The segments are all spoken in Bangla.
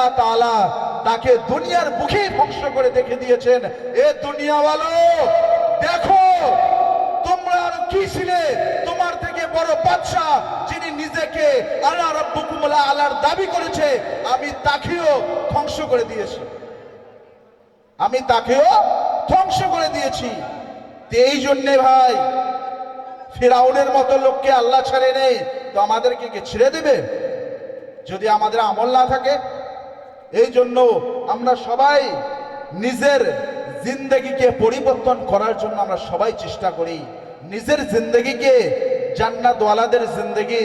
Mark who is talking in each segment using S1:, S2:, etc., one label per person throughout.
S1: আল্লাহ তাআলা তাকে দুনিয়ার মুখেই ধ্বংস করে দেখে দিয়েছেন। এ দুনিয়াওয়ালো, দেখো, তোমরা আর কি ছিলে? তোমার থেকে বড় বাদশাহ যিনি নিজেকে আল্লাহ আলার দাবি করেছে, আমি তাকেও ধ্বংস করে দিয়েছি। আমি তাকেও ধ্বংস করে দিয়েছি। এই জন্যে ভাই, ফেরাউনের মতো লোককে আল্লাহ ছেড়ে নেই, তো আমাদেরকে কি ছেড়ে দেবে? যদি আমাদের আমল না থাকে এই জন্য আমরা সবাই নিজের জিন্দগিকে পরিবর্তন করার জন্য আমরা সবাই চেষ্টা করি। নিজের জিন্দগিকে জান্নাতওয়ালাদের জিন্দগি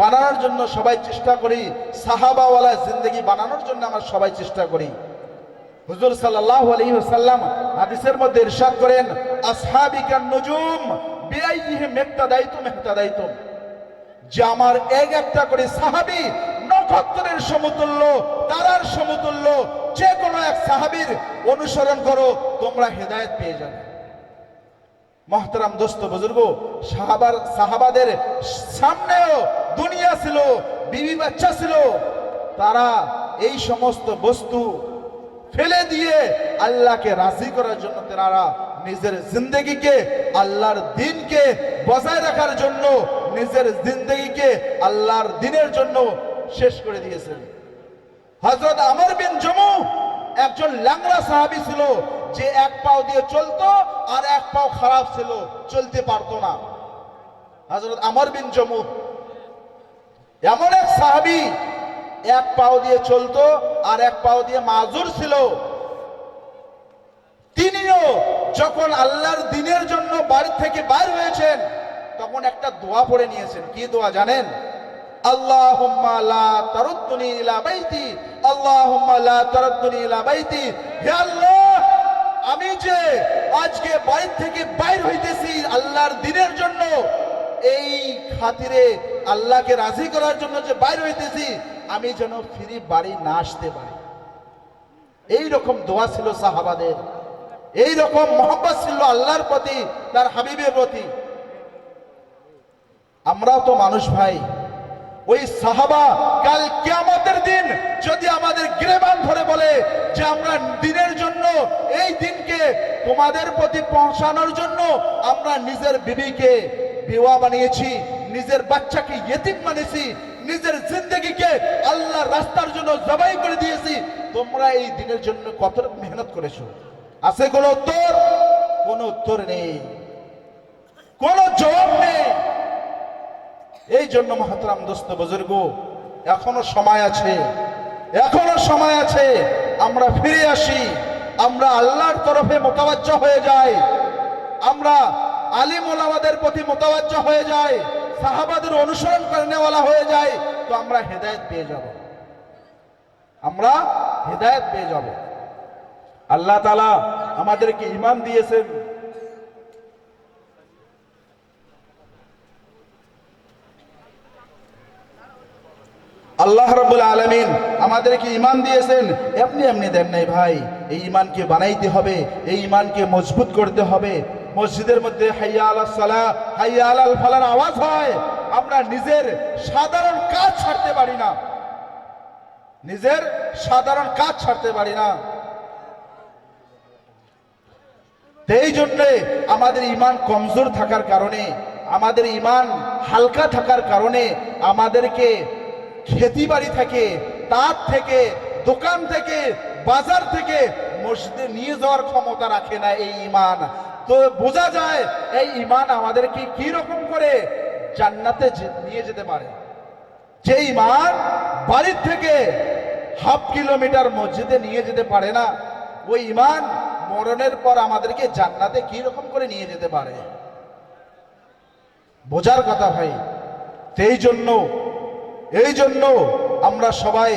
S1: বানানোর জন্য সবাই চেষ্টা করি। সাহাবাওয়ালা জিন্দগি বানানোর জন্য আমরা সবাই চেষ্টা করি। হুজুর সাল্লাল্লাহু আলাইহি ওয়াসাল্লাম হাদিসের মধ্যে ইরশাদ করেন আসহাবিকান নুজুম বিআইহিম ইক্তাদাইতুম ইক্তাদাইতুম যে আমার এক একটা করে সাহাবী নক্ষত্রের সমতুল্য, তারার সমতুল্য, যে কোনো এক সাহাবীর অনুসরণ করো, তোমরা হেদায়েত পেয়ে যাবে। মহতারাম দোস্ত বুজুর্গ, সাহাবার সাহাবাদের সামনেও দুনিয়া ছিল, বিবি বাচ্চা ছিল। তারা এই সমস্ত বস্তু ফেলে দিয়ে আল্লাহকে রাজি করার জন্য তারা নিজের জিন্দগিকে, আল্লাহর দিনকে বজায় রাখার জন্য, নিজের জিন্দগিকে আল্লাহর দিনের জন্য শেষ করে দিয়েছেন। হজরত আমর বিন জমু একজন ল্যাংড়া সাহাবি ছিল, যে এক পাও দিয়ে চলতো আর এক পাও খারাপ ছিল, চলতে পারতো না। হজরত আমর বিন জমু এমন এক সাহাবি, এক পাও দিয়ে চলতো আর এক পাও দিয়ে মাজুর ছিল। তিনিও যখন আল্লাহর দিনের জন্য বাড়ি থেকে বাইর হয়েছেন, তখন একটা দোয়া পড়ে নিয়েছেন। কি দোয়া জানেন? ইলা বাইতি বাইতি। আমি যে আজকে বাড়ি থেকে বাইর হইতেছি আল্লাহর দিনের জন্য, এই খাতিরে আল্লাহকে রাজি করার জন্য যে বাইর হইতেছি, আমি যেন ফিরি বাড়ি না আসতে পারি। এই রকম দোয়া ছিল সাহাবাদের। এই রকম মোহাম্মদ ছিল আল্লাহর প্রতি, তার হাবিবের প্রতি। আমরাও তো মানুষ ভাই ওই সাহাবা কাল কিয়ামতের দিন যদি আমাদের গ্রেবান ধরে বলে যে আমরা দিনের জন্য এই দিনকে তোমাদের প্রতি পৌঁছানোর জন্য আমরা নিজের বিবিকে বিওয়া বানিয়েছি, নিজের বাচ্চাকে ইয়েতিম বানিয়েছি, নিজের জিন্দগিকে আল্লাহ রাস্তার জন্য জবাই করে দিয়েছি, তোমরা এই দিনের জন্য কত মেহনত করেছ? আছে কোনো উত্তর? কোনো উত্তর নেই। কোনো জবাব নেই। এই জন্য মহাতরাম দোস্ত বুজুর্গ, এখনও সময় আছে, এখনও সময় আছে, আমরা ফিরে আসি, আমরা আল্লাহর তরফে মোতাবাজ্য হয়ে যাই, আমরা আলিম ওলামাদের প্রতি মোতাবাজ্য হয়ে যাই, সাহাবাদের অনুসরণ করে নেওয়ালা হয়ে যায় তো আমরা হেদায়েত পেয়ে যাব। আমরা হেদায়েত পেয়ে যাব। আল্লাহ তালা আমাদেরকে ইমান দিয়েছেন। আল্লাহ রব্বুল আলমিন আমাদেরকে ইমান দিয়েছেন। এমনি এমনি দেন নাই ভাই। এই ইমানকে বানাইতে হবে, এই ইমানকে মজবুত করতে হবে। মসজিদের মধ্যে হাইয়া আল সালা, হাইয়া আল ফালার আওয়াজ হয়। আমরা নিজের সাধারণ কাজ ছাড়তে পারি না। নিজের সাধারণ কাজ ছাড়তে পারি না। এই জন্যে আমাদের ইমান কমজোর থাকার কারণে, আমাদের ইমান হালকা থাকার কারণে আমাদেরকে খেতি বাড়ি থেকে তার থেকে, দোকান থেকে, বাজার থেকে মসজিদে নিয়ে যাওয়ার ক্ষমতা রাখে না এই ইমান তো বোঝা যায় এই ইমান আমাদেরকে কি রকম করে জান্নাতে নিয়ে যেতে পারে? যে ইমান বাড়ির থেকে হাফ কিলোমিটার মসজিদে নিয়ে যেতে পারে না, ওই ইমান মরণের পর আমাদেরকে জান্নাতে কি রকম করে নিয়ে যেতে পারে? বোঝার কথা ভাই, সেই জন্য এই জন্য আমরা সবাই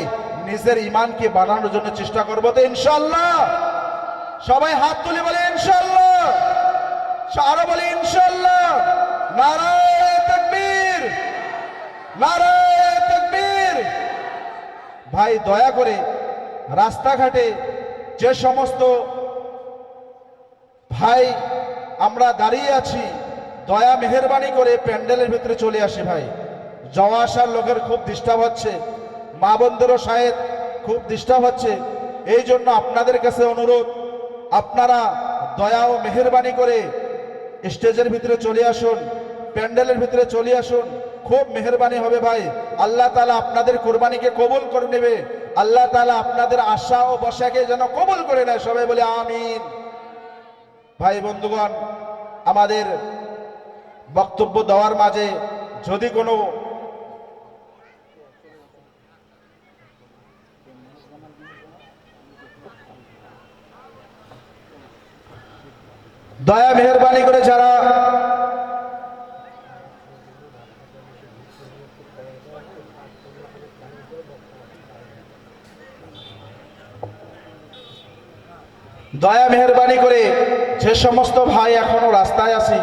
S1: নিজের ইমানকে বাড়ানোর জন্য চেষ্টা করব তো ইনশাল্লাহ সবাই হাত তুলে বলে ইনশাল্লাহ আরও বলে ইনশাল্লাহ নারায় তকবীর। ভাই, দয়া করে রাস্তাঘাটে যে সমস্ত ভাই আমরা দাঁড়িয়ে আছি, দয়া মেহরবানি করে প্যান্ডেলের ভিতরে চলে আসি ভাই। যাওয়া আসার লোকের খুব ডিস্টার্ব হচ্ছে। মা বন্ধুরও সাহেব খুব ডিস্টার্ব হচ্ছে। এই জন্য আপনাদের কাছে অনুরোধ, আপনারা দয়া ও মেহেরবানি করে স্টেজের ভিতরে চলে আসুন, প্যান্ডেলের ভিতরে চলে আসুন। খুব মেহেরবানি হবে ভাই। আল্লাহ তালা আপনাদের কোরবানিকে কবুল করে নেবে। আল্লাহ তালা আপনাদের আশা ও বসাকে যেন কবুল করে নেয়। সবাই বলে আমিন। ভাই বন্ধুগণ, আমাদের বক্তব্য দেওয়ার মাঝে যদি কোনো দয়া, মেহরবানি করে যারা দয়া, মেহরবানি করে যে সমস্ত ভাই এখনও রাস্তায় আছি,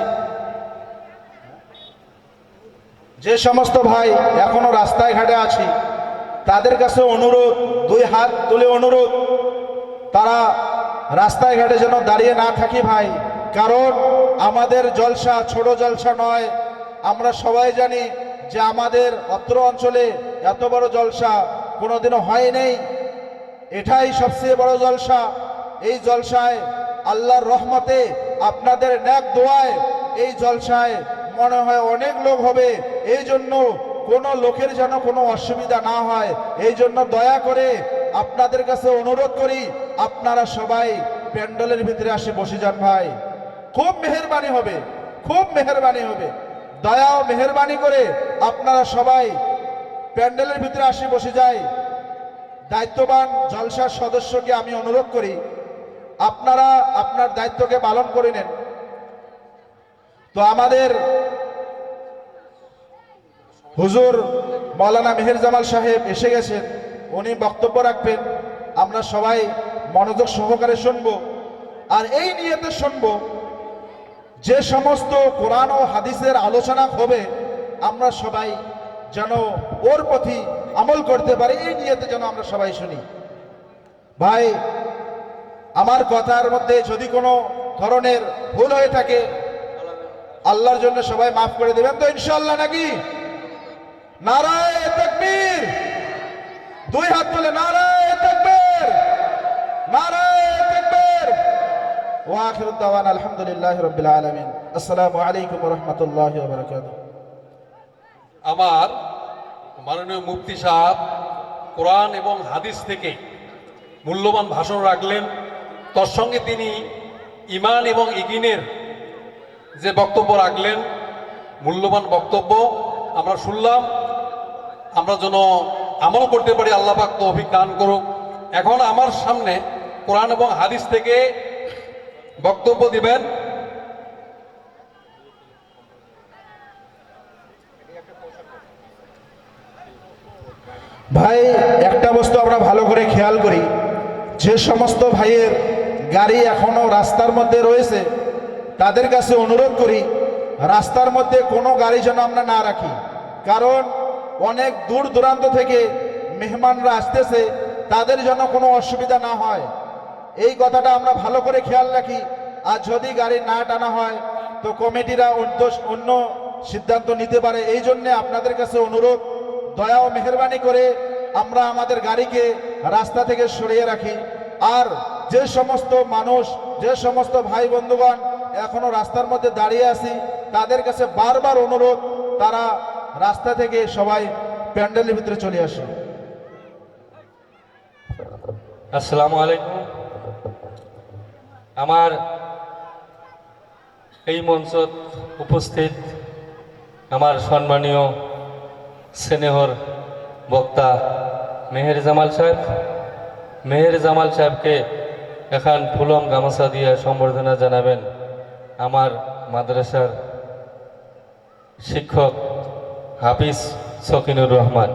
S1: যে সমস্ত ভাই এখনও রাস্তায় ঘাটে আছি, তাদের কাছে অনুরোধ, দুই হাত তুলে অনুরোধ, তারা রাস্তায় ঘাটে যেন দাঁড়িয়ে না থাকি ভাই। কারণ আমাদের জলসা ছোট জলসা নয়। আমরা সবাই জানি যে আমাদের অত্র অঞ্চলে এত বড় জলসা কোনোদিনও হয় নেই। এটাই সবচেয়ে বড় জলসা। এই জলসায় আল্লাহর রহমতে আপনাদের ন্যাক দোয়ায় এই জলসায় মনে হয় অনেক লোক হবে। এই জন্য কোনো লোকের যেন কোনো অসুবিধা না হয়। এই জন্য দয়া করে আপনাদের কাছে অনুরোধ করি, আপনারা সবাই প্যান্ডেলের ভিতরে আসে বসে যান ভাই। খুব মেহরবানি হবে, খুব মেহরবানি হবে। দয়া মেহরবানি করে আপনারা সবাই প্যান্ডেলের ভিতরে আসে, বসে যায় দায়িত্ববান জলসার সদস্যকে আমি অনুরোধ করি, আপনারা আপনার দায়িত্বকে পালন করে নেন। তো আমাদের হুজুর মৌলানা মেহের জামাল সাহেব এসে গেছেন, উনি বক্তব্য রাখবেন, আমরা সবাই মনোযোগ সহকারে শুনব। আর এই নিয়েতে শুনব যে সমস্ত কোরআন ও হাদিসের আলোচনা হবে, আমরা সবাই যেন ওর পথে আমল করতে পারি, এই নিয়েতে যেন আমরা সবাই শুনি। ভাই, আমার কথার মধ্যে যদি কোনো ধরনের ভুল হয়ে থাকে, আল্লাহর জন্য সবাই মাফ করে দেবেন তো ইনশাল্লাহ নাকি? নারায় তাকবীর। দুই হাত তুলে, নারায় তাকবীর। নারায় ওয়াখির দাওয়ান আলহামদুলিল্লাহ রাব্বিল আলামিন। আসসালামু আলাইকুম রাহমাতুল্লাহি ওয়া বারাকাতুহু।
S2: আমার মাননীয় মুফতি সাহেব কোরআন এবং হাদিস থেকে মূল্যবান ভাষণ রাখলেন। তার সঙ্গে তিনি ইমান এবং ইকিনের যে বক্তব্য রাখলেন, মূল্যবান বক্তব্য আমরা শুনলাম। আমরা যেন আমল করতে পারি, আল্লাহ পাক তৌফিক দান করুক। এখন আমার সামনে কোরআন এবং হাদিস থেকে বক্তব্য দিবেন।
S1: ভাই, একটা বস্তু আমরা ভালো করে খেয়াল করি। যে সমস্ত ভাইয়ের গাড়ি এখনও রাস্তার মধ্যে রয়েছে, তাদের কাছে অনুরোধ করি, রাস্তার মধ্যে কোনো গাড়ি যেন আমরা না রাখি। কারণ অনেক দূর দূরান্ত থেকে মেহমানরা আসতেছে, তাদের যেন কোনো অসুবিধা না হয়। এই কথাটা আমরা ভালো করে খেয়াল রাখি। আর যদি গাড়ি না টানা হয়, তো কমিটিরা অন্য সিদ্ধান্ত নিতে পারে। এই জন্যে আপনাদের কাছে অনুরোধ, দয়া ও মেহরবানি করে আমরা আমাদের গাড়িকে রাস্তা থেকে সরিয়ে রাখি। আর যে সমস্ত মানুষ, যে সমস্ত ভাই বন্ধুগণ এখনও রাস্তার মধ্যে দাঁড়িয়ে আছি, তাদের কাছে বারবার অনুরোধ, তারা রাস্তা থেকে সবাই প্যান্ডেলের ভিতরে চলে আসে
S3: আসসালামু আলাইকুম। আমার এই মঞ্চত উপস্থিত আমার সম্মানীয় স্নেহর বক্তা মেহের জামাল সাহেব। মেহের জামাল সাহেবকে এখন ফুলম গামছা দিয়ে সম্বর্ধনা জানাবেন আমার মাদ্রাসার শিক্ষক হাফিজ সকিনুর রহমান।